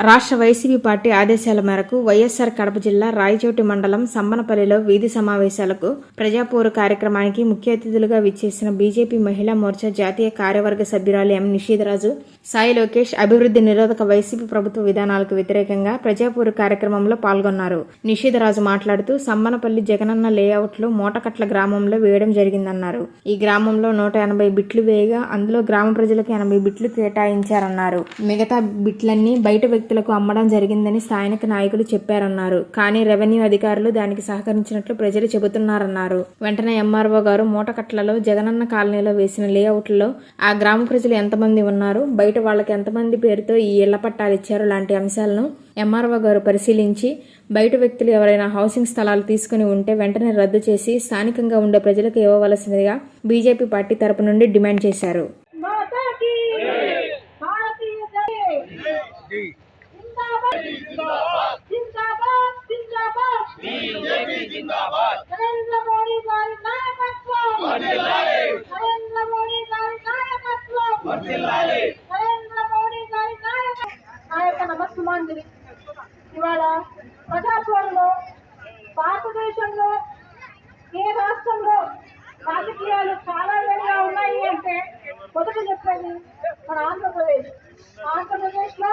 రాష్ట్ర YCP party ఆదేశాల మేరకు వైఎస్సార్ కడప జిల్లా రాయచోటి మండలం సంబనపల్లిలో వీధి సమావేశాలకు ప్రజాపూర్ కార్యక్రమానికి ముఖ్య అతిథులుగా విచ్చేసిన బీజేపీ మహిళా మోర్చా జాతీయ కార్యవర్గ సభ్యురాలు ఎం నిషీధరాజు సాయి లోకేష్ అభివృద్ధి నిరోధక వైసీపీ ప్రభుత్వ విధానాలకు వ్యతిరేకంగా ప్రజాపూర్ కార్యక్రమంలో పాల్గొన్నారు. నిషీధరాజు మాట్లాడుతూ సంబనపల్లి జగనన్న లేఅవుట్లో మూటకట్ల గ్రామంలో వేయడం జరిగిందన్నారు. ఈ గ్రామంలో నూట ఎనభై బిట్లు వేయగా అందులో గ్రామ ప్రజలకు ఎనభై బిట్లు కేటాయించారన్నారు. మిగతా బిట్లన్నీ బయట వ్యక్తులకు అమ్మడం జరిగిందని స్థానిక నాయకులు చెప్పారన్నారు. కానీ రెవెన్యూ అధికారులు దానికి సహకరించినట్లు ప్రజలు చెబుతున్నారన్నారు. వెంటనే ఎంఆర్ఓ గారు మూటకట్లలో జగనన్న కాలనీలో వేసిన లేఅవుట్లలో ఆ గ్రామ ప్రజలు ఎంతమంది ఉన్నారు బయట వాళ్ళకి ఎంతమంది పేరుతో ఈ ఇళ్ళ పట్టాలు ఇచ్చారు లాంటి అంశాలను ఎంఆర్ఓ గారు పరిశీలించి బయట వ్యక్తులు ఎవరైనా హౌసింగ్ స్థలాలు తీసుకుని ఉంటే వెంటనే రద్దు చేసి స్థానికంగా ఉండే ప్రజలకు ఇవ్వవలసిందిగా బీజేపీ పార్టీ తరపు నుండి డిమాండ్ చేశారు. నరేంద్ర మోడీ గారి నాయకత్వం వర్ధిల్లాలి నరేంద్ర గారి నాయకత్వం నరేంద్ర మోడీ గారి నాయకత్వం నాయక నమస్సుమాంజలి ఇవాళ ప్రజాస్వామ్యంలో భారతదేశంలో ఏ రాష్ట్రంలో రాజకీయాలు చాలా విధంగా ఉన్నాయి అంటే మొదట చెప్పేది మన ఆంధ్రప్రదేశ్ ఆంధ్రప్రదేశ్లో